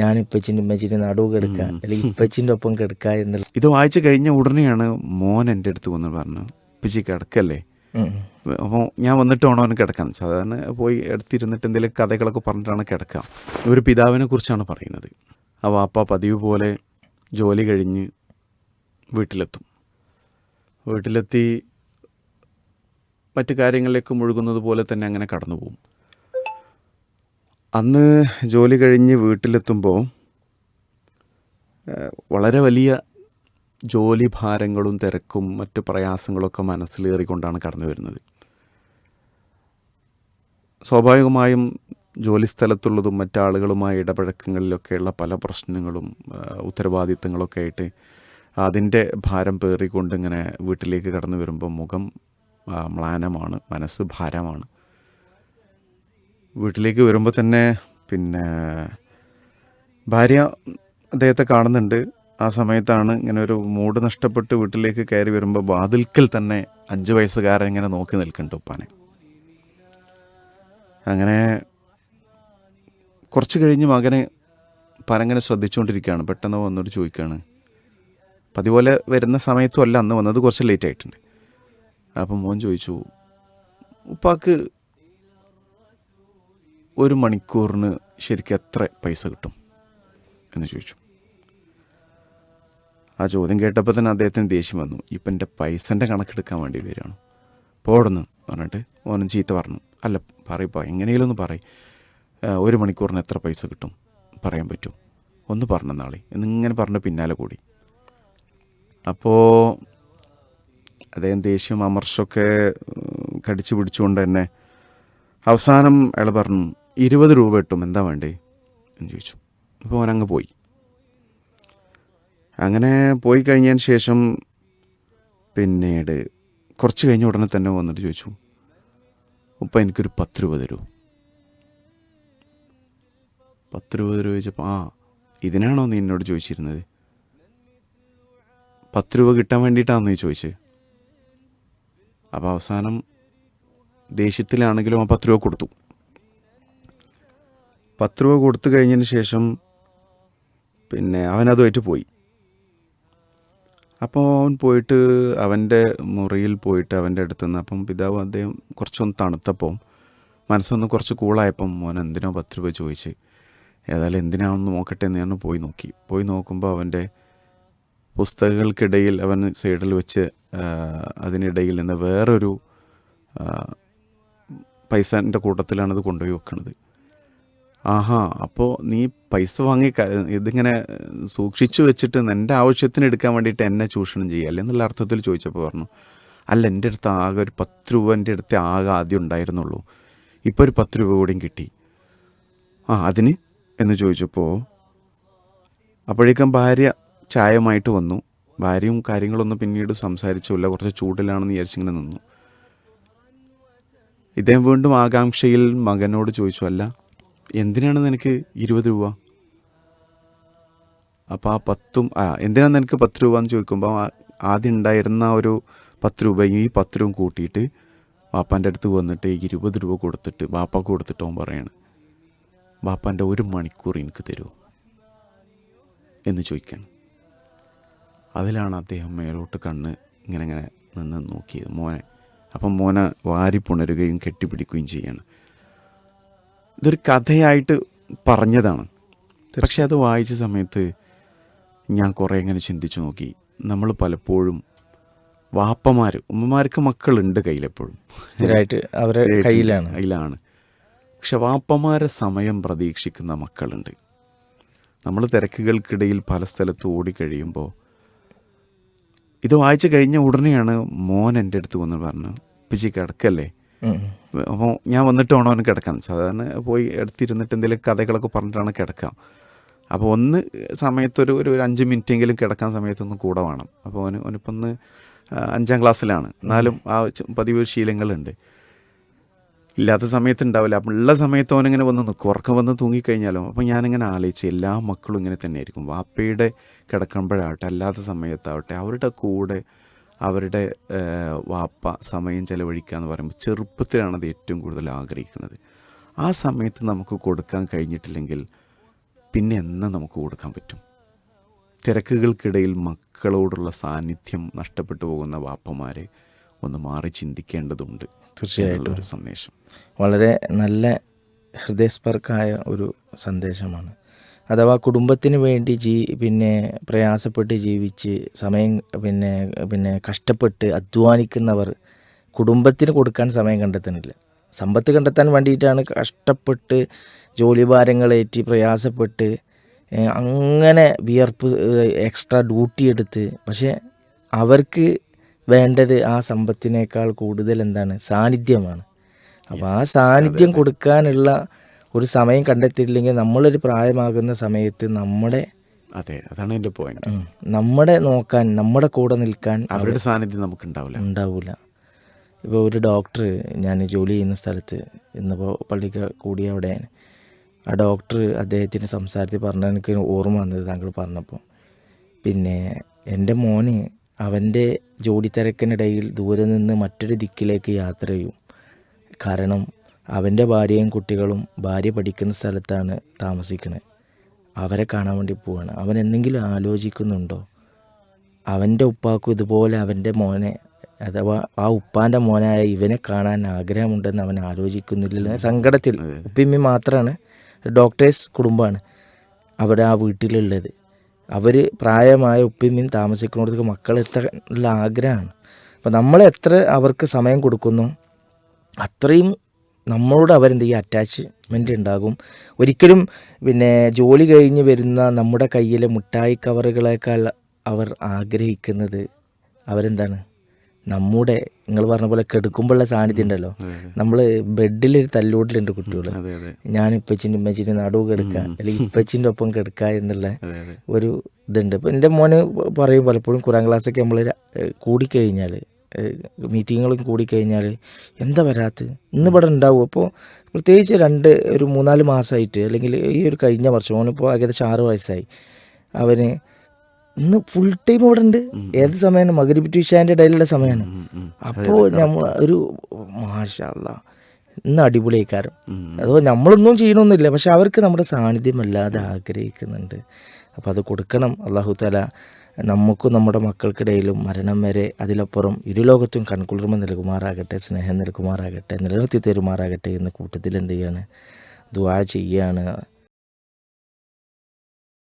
ഞാൻ ഇപ്പച്ചിന്റെ ഉമ്മച്ചിന്റെ നടുവ് കിടക്കുക അല്ലെങ്കിൽ ഇപ്പച്ചിന്റെ ഒപ്പം കിടക്കുക എന്നുള്ള ഇത് വായിച്ചു കഴിഞ്ഞ ഉടനെയാണ് മോൻ എന്റെ അടുത്ത് വന്ന് പറഞ്ഞു ഇപ്പച്ചി കിടക്കല്ലേ. അപ്പോൾ ഞാൻ വന്നിട്ട് ഓണവന് അവന് കിടക്കാൻ സാധാരണ പോയി എടുത്തിരുന്നിട്ട് എന്തെങ്കിലും കഥകളൊക്കെ പറഞ്ഞിട്ടാണ് കിടക്കാം. ഒരു പിതാവിനെ കുറിച്ചാണ് പറയുന്നത്. ആ വാപ്പ പതിവ് പോലെ ജോലി കഴിഞ്ഞ് വീട്ടിലെത്തും. വീട്ടിലെത്തി മറ്റു കാര്യങ്ങളിലേക്ക് മുഴുകുന്നത് പോലെ തന്നെ അങ്ങനെ കടന്നു പോകും അന്ന് ജോലി കഴിഞ്ഞ് വീട്ടിലെത്തുമ്പോൾ വളരെ വലിയ ജോലി ഭാരങ്ങളും തിരക്കും മറ്റു പ്രയാസങ്ങളൊക്കെ മനസ്സിലേറിക്കൊണ്ടാണ് കടന്നു വരുന്നത്. സ്വാഭാവികമായും ജോലിസ്ഥലത്തുള്ളതും മറ്റാളുകളുമായി ഇടപഴക്കങ്ങളിലൊക്കെയുള്ള പല പ്രശ്നങ്ങളും ഉത്തരവാദിത്തങ്ങളൊക്കെ ആയിട്ട് അതിന്റെ ഭാരം പേറിക്കൊണ്ട് ഇങ്ങനെ വീട്ടിലേക്ക് കടന്നു വരുമ്പോൾ മുഖം മ്ലാനമാണ് മനസ്സ് ഭാരമാണ്. വീട്ടിലേക്ക് വരുമ്പോൾ തന്നെ പിന്നെ ഭാര്യ അദ്ദേഹത്തെ കാണുന്നുണ്ട്. ആ സമയത്താണ് ഇങ്ങനെ ഒരു മൂഡ് നഷ്ടപ്പെട്ട് വീട്ടിലേക്ക് കയറി വരുമ്പോൾ വാതിൽക്കൽ തന്നെ അഞ്ച് വയസ്സുകാരൻ ഇങ്ങനെ നോക്കി നിൽക്കുന്നുണ്ട് ഉപ്പാനെ. അങ്ങനെ കുറച്ച് കഴിഞ്ഞ് മകനെ പരങ്ങനെ ശ്രദ്ധിച്ചുകൊണ്ടിരിക്കുകയാണ്. പെട്ടെന്ന് വന്നിട്ട് ചോദിക്കുകയാണ്. അപ്പം അതുപോലെ വരുന്ന സമയത്തും അല്ല അന്ന് വന്നത് കുറച്ച് ലേറ്റ് ആയിട്ടുണ്ട്. അപ്പം മോൻ ചോദിച്ചു ഉപ്പാക്ക് ഒരു മണിക്കൂറിന് ശരിക്കും എത്ര പൈസ കിട്ടും? എന്ന് ചോദിച്ചു. ആ ചോദ്യം കേട്ടപ്പോൾ തന്നെ അദ്ദേഹത്തിന് ദേഷ്യം വന്നു. ഇപ്പം എന്റെ പൈസന്റെ കണക്കെടുക്കാൻ വേണ്ടി വരികയാണ്. പോടുന്നു പറഞ്ഞിട്ട് ഓനും ചീത്ത പറഞ്ഞു. അല്ല പറയപ്പോൾ എങ്ങനെയെങ്കിലും ഒന്ന് പറയും. ഒരു മണിക്കൂറിന് എത്ര പൈസ കിട്ടും? പറയാൻ പറ്റും. ഒന്ന് പറഞ്ഞു നാളെ എന്നിങ്ങനെ പറഞ്ഞ പിന്നാലെ കൂടി. അപ്പോൾ അദ്ദേഹം ദേഷ്യം അമർഷമൊക്കെ കടിച്ചു പിടിച്ചുകൊണ്ട് തന്നെ അവസാനം അയാൾ പറഞ്ഞു ഇരുപത് രൂപ കിട്ടും. എന്താ വേണ്ടേ? എന്ന് ചോദിച്ചു. അപ്പോൾ അവനങ്ങ് പോയി. അങ്ങനെ പോയി കഴിഞ്ഞതിന് ശേഷം പിന്നീട് കുറച്ച് കഴിഞ്ഞ ഉടനെ തന്നെ വന്നിട്ട് ചോദിച്ചു ഉപ്പ എനിക്കൊരു പത്ത് രൂപ. തരൂ പത്ത് രൂപ തരൂ ചോദിച്ചപ്പോൾ ആ ഇതിനാണോ നീ എന്നോട് ചോദിച്ചിരുന്നത്? പത്ത് രൂപ കിട്ടാൻ വേണ്ടിയിട്ടാണെന്ന് നീ ചോദിച്ചത് അപ്പോൾ അവസാനം ദേഷ്യത്തിലാണെങ്കിലും ആ പത്ത് രൂപ കൊടുത്തു. പത്ത് രൂപ കൊടുത്തു കഴിഞ്ഞതിന് ശേഷം പിന്നെ അവനതുമായിട്ട് പോയി. അപ്പോൾ അവൻ പോയിട്ട് അവന്റെ മുറിയിൽ പോയിട്ട് അവന്റെ അടുത്ത് നിന്ന് അപ്പം പിതാവ് അദ്ദേഹം കുറച്ചൊന്ന് തണുത്തപ്പോൾ മനസ്സൊന്ന് കുറച്ച് കൂളായപ്പം മോൻ എന്തിനോ പത്ത് രൂപ ചോദിച്ച്? ഏതായാലും എന്തിനാണെന്ന് നോക്കട്ടെ എന്ന് ഞാൻ പോയി നോക്കി. പോയി നോക്കുമ്പോൾ അവന്റെ പുസ്തകങ്ങൾക്കിടയിൽ അവൻ സൈഡിൽ വെച്ച് അതിനിടയിൽ നിന്ന് വേറൊരു പൈസന്റെ കൂട്ടത്തിലാണ് ഇത് കൊണ്ടുപോയി വെക്കണത്. ആഹാ അപ്പോൾ നീ പൈസ വാങ്ങി ഇതിങ്ങനെ സൂക്ഷിച്ചു വെച്ചിട്ട് എന്റെ ആവശ്യത്തിന് എടുക്കാൻ വേണ്ടിയിട്ട് എന്നെ ചൂഷണം ചെയ്യുക എന്നുള്ള അർത്ഥത്തിൽ ചോദിച്ചപ്പോൾ പറഞ്ഞു അല്ല എന്റെ അടുത്ത് ആകെ ഒരു പത്ത് രൂപ എന്റെ അടുത്ത് ആകെ ആദ്യം ഉണ്ടായിരുന്നുള്ളൂ. ഇപ്പോൾ ഒരു പത്ത് രൂപ കൂടിയും കിട്ടി. ആ അതിന്? എന്ന് ചോദിച്ചപ്പോൾ അപ്പോഴേക്കും ഭാര്യ ചായമായിട്ട് വന്നു. ഭാര്യയും കാര്യങ്ങളൊന്നും പിന്നീട് സംസാരിച്ചില്ല കുറച്ച് ചൂടിലാണെന്ന് വിചാരിച്ചിങ്ങനെ നിന്നു. ഇദ്ദേഹം വീണ്ടും ആകാംക്ഷയിൽ മകനോട് ചോദിച്ചു അല്ല എന്തിനാണ് നിനക്ക് ഇരുപത് രൂപ? അപ്പോൾ ആ പത്തും ആ എന്തിനാണ് നിനക്ക് പത്ത് രൂപ എന്ന് ചോദിക്കുമ്പോൾ ആദ്യം ഉണ്ടായിരുന്ന ഒരു പത്ത് രൂപ ഈ പത്ത് രൂപ കൂട്ടിയിട്ട് വാപ്പാന്റെ അടുത്ത് വന്നിട്ട് ഇരുപത് രൂപ കൊടുത്തിട്ട് വാപ്പാക്ക് കൊടുത്തിട്ട് പറയാണ് വാപ്പാന്റെ ഒരു മണിക്കൂർ എനിക്ക് തരുമോ? എന്ന് ചോദിക്കുകയാണ് അതിലാണ് അദ്ദേഹം മേലോട്ട് കണ്ണ് ഇങ്ങനെ ഇങ്ങനെ നിന്ന് നോക്കിയത്. മോനെ അപ്പം മോനെ വാരി പുണരുകയും കെട്ടിപ്പിടിക്കുകയും ചെയ്യാണ്. ഇതൊരു കഥയായിട്ട് പറഞ്ഞതാണ്. പക്ഷെ അത് വായിച്ച സമയത്ത് ഞാൻ കുറേ ഇങ്ങനെ ചിന്തിച്ചു നോക്കി. നമ്മൾ പലപ്പോഴും വാപ്പമാർ ഉമ്മമാർക്ക് മക്കളുണ്ട് കയ്യിലെപ്പോഴും. സ്ഥിരമായിട്ട് അവരെ കയ്യിലാണ്. കയ്യിലാണ്. പക്ഷെ വാപ്പമാരെ സമയം പ്രതീക്ഷിക്കുന്ന മക്കളുണ്ട്. നമ്മൾ തിരക്കുകൾക്കിടയിൽ പല സ്ഥലത്ത് ഓടിക്കഴിയുമ്പോൾ ഇത് വായിച്ചു കഴിഞ്ഞ ഉടനെയാണ് മോൻ എന്റെ അടുത്ത് വന്ന് പറഞ്ഞു പിച്ചി കിടക്കല്ലേ. അപ്പോൾ ഞാൻ വന്നിട്ട് വേണം അവന് കിടക്കാൻ? സാധാരണ പോയി എടുത്തിരുന്നിട്ട് എന്തെങ്കിലും കഥകളൊക്കെ പറഞ്ഞിട്ടാണ് കിടക്കുക അപ്പോൾ ഒന്ന് സമയത്തൊരു ഒരു ഒരു അഞ്ച് മിനിറ്റെങ്കിലും കിടക്കാൻ സമയത്തൊന്ന് കൂടെ വേണം. അപ്പോൾ അവന് അവനിപ്പോൾ ഒന്ന് അഞ്ചാം ക്ലാസ്സിലാണ്. എന്നാലും ആ പതിവ് ശീലങ്ങളുണ്ട്. ഇല്ലാത്ത സമയത്ത് ഉണ്ടാവില്ല അപ്പം ഉള്ള സമയത്ത് അവനിങ്ങനെ വന്ന് നിൽക്കും ഉറക്കം വന്ന് തൂങ്ങിക്കഴിഞ്ഞാലും? അപ്പം ഞാനിങ്ങനെ ആലോചിച്ച് എല്ലാ മക്കളും ഇങ്ങനെ തന്നെ ആയിരിക്കും വാപ്പയുടെ കിടക്കുമ്പോഴാവട്ടെ അല്ലാത്ത സമയത്താവട്ടെ അവരുടെ കൂടെ അവരുടെ വാപ്പ സമയം ചെലവഴിക്കുക എന്ന് പറയുമ്പോൾ ചെറുപ്പത്തിലാണ് അത് ഏറ്റവും കൂടുതൽ ആഗ്രഹിക്കുന്നത്. ആ സമയത്ത് നമുക്ക് കൊടുക്കാൻ കഴിഞ്ഞിട്ടില്ലെങ്കിൽ പിന്നെ എന്നാ നമുക്ക് കൊടുക്കാൻ പറ്റും? തിരക്കുകൾക്കിടയിൽ മക്കളോടുള്ള സാന്നിധ്യം നഷ്ടപ്പെട്ടു പോകുന്ന വാപ്പമാരെ ഒന്ന് മാറി ചിന്തിക്കേണ്ടതുണ്ട് തീർച്ചയായിട്ടും. ഒരു സന്ദേശം. വളരെ നല്ല ഹൃദയസ്പർക്കായ ഒരു സന്ദേശമാണ്. അഥവാ കുടുംബത്തിന് വേണ്ടി ജീ പിന്നെ പ്രയാസപ്പെട്ട് ജീവിച്ച് സമയം പിന്നെ പിന്നെ കഷ്ടപ്പെട്ട് അധ്വാനിക്കുന്നവർ കുടുംബത്തിന് കൊടുക്കാൻ സമയം കണ്ടെത്തുന്നില്ല. സമ്പത്ത് കണ്ടെത്താൻ വേണ്ടിയിട്ടാണ് കഷ്ടപ്പെട്ട് ജോലിഭാരങ്ങളേറ്റി പ്രയാസപ്പെട്ട് അങ്ങനെ വിയർപ്പ് എക്സ്ട്രാ ഡ്യൂട്ടി എടുത്ത് പക്ഷേ അവർക്ക് വേണ്ടത് ആ സമ്പത്തിനേക്കാൾ കൂടുതൽ എന്താണ്? സാന്നിധ്യമാണ്. അപ്പോൾ ആ സാന്നിധ്യം കൊടുക്കാനുള്ള ഒരു സമയം കണ്ടെത്തിയില്ലെങ്കിൽ നമ്മളൊരു പ്രായമാകുന്ന സമയത്ത് നമ്മുടെ അതെ അതാണ് എന്റെ പോയിന്റ് നമ്മുടെ നോക്കാൻ നമ്മുടെ കൂടെ നിൽക്കാൻ അവരുടെ സാന്നിധ്യം നമുക്ക് ഉണ്ടാവില്ല ഉണ്ടാവില്ല ഇപ്പോൾ ഒരു ഡോക്ടർ ഞാൻ ജോലി ചെയ്യുന്ന സ്ഥലത്ത് ഇന്നിപ്പോൾ പള്ളിക്ക് കൂടി അവിടെ ആ ഡോക്ടർ അദ്ദേഹത്തിന്റെ സംസാരത്തിൽ പറഞ്ഞ എനിക്ക് ഓർമ്മ വന്നത് താങ്കൾ പറഞ്ഞപ്പോൾ. പിന്നെ എന്റെ മോന് അവന്റെ ജോലി തിരക്കിനിടയിൽ ദൂരെ നിന്ന് മറ്റൊരു ദിക്കിലേക്ക് യാത്ര ചെയ്യും. കാരണം അവന്റെ ഭാര്യയും കുട്ടികളും ഭാര്യ പഠിക്കുന്ന സ്ഥലത്താണ് താമസിക്കുന്നത് അവരെ കാണാൻ വേണ്ടി പോവാണ്. അവൻ എന്തെങ്കിലും ആലോചിക്കുന്നുണ്ടോ? അവന്റെ ഉപ്പാക്കും ഇതുപോലെ അവന്റെ മോനെ അഥവാ ആ ഉപ്പാന്റെ മോനായ ഇവനെ കാണാൻ ആഗ്രഹമുണ്ടെന്ന് അവൻ ആലോചിക്കുന്നില്ല. സങ്കടത്തിൽ ഉപ്പിമ്മി മാത്രമാണ് ഡോക്ടേഴ്സ് കുടുംബമാണ് അവിടെ ആ വീട്ടിലുള്ളത്. അവർ പ്രായമായ ഉപ്പിമ്മി താമസിക്കുന്നിടത്തേക്ക് മക്കൾ എത്താനുള്ള ആഗ്രഹമാണ്. അപ്പോൾ നമ്മൾ എത്ര അവർക്ക് സമയം കൊടുക്കുന്നു അത്രയും നമ്മളോട് അവരെന്ത് ചെയ്യും അറ്റാച്ച്മെന്റ് ഉണ്ടാകും ഒരിക്കലും പിന്നെ ജോലി കഴിഞ്ഞ് വരുന്ന നമ്മുടെ കയ്യിലെ മുട്ടായി കവറുകളേക്കാൾ അവർ ആഗ്രഹിക്കുന്നത് അവരെന്താണ്? നമ്മുടെ നിങ്ങൾ പറഞ്ഞ പോലെ കെടുക്കുമ്പോഴുള്ള സാന്നിധ്യം ഉണ്ടല്ലോ നമ്മൾ ബെഡിൽ തല്ലോട്ടിലുണ്ട് കുട്ടികൾ ഞാൻ ഇപ്പച്ചിന്റെ ഉമ്മച്ചിന്റെ നടുവ് കെടുക്കുക അല്ലെങ്കിൽ ഇപ്പച്ചിന്റെ ഒപ്പം കെടുക്കുക എന്നുള്ള ഒരു ഇതുണ്ട്. ഇപ്പം എന്റെ മോന് പറയും പലപ്പോഴും കുറാം ക്ലാസ്സൊക്കെ നമ്മൾ കൂടിക്കഴിഞ്ഞാൽ മീറ്റിങ്ങുകളും കൂടിക്കഴിഞ്ഞാൽ എന്താ വരാത്ത? ഇന്ന് ഇവിടെ ഉണ്ടാവും? അപ്പോൾ പ്രത്യേകിച്ച് രണ്ട് ഒരു മൂന്നാൽ മാസമായിട്ട് അല്ലെങ്കിൽ ഈ ഒരു കഴിഞ്ഞ വർഷം ഓനിപ്പോൾ ഏകദേശം ആറ് വയസ്സായി. അവന് ഇന്ന് ഫുൾ ടൈം ഇവിടെ ഉണ്ട്. ഏത് സമയമാണ്? മകരി ട്യൂഷാന്റെ ഇടയിലുള്ള സമയമാണ്. അപ്പോൾ നമ്മൾ ഒരു മാഷല്ല ഇന്ന് അടിപൊളിയായിക്കാരം. അതോ നമ്മളൊന്നും ചെയ്യണമെന്നില്ല പക്ഷെ അവർക്ക് നമ്മുടെ സാന്നിധ്യം അല്ലാതെ ആഗ്രഹിക്കുന്നുണ്ട്. അപ്പോൾ അത് കൊടുക്കണം. അള്ളാഹു താല നമുക്കും നമ്മുടെ മക്കൾക്കിടയിലും മരണം വരെ അതിലപ്പുറം ഇരുലോകത്തും കൺകുളിർമ നൽകുമാറാകട്ടെ സ്നേഹം നൽകുമാറാകട്ടെ നിലനിർത്തി തരുമാറാകട്ടെ എന്ന കൂട്ടത്തിൽ എന്ത് ചെയ്യാണ്? ദുആ ചെയ്യാണ്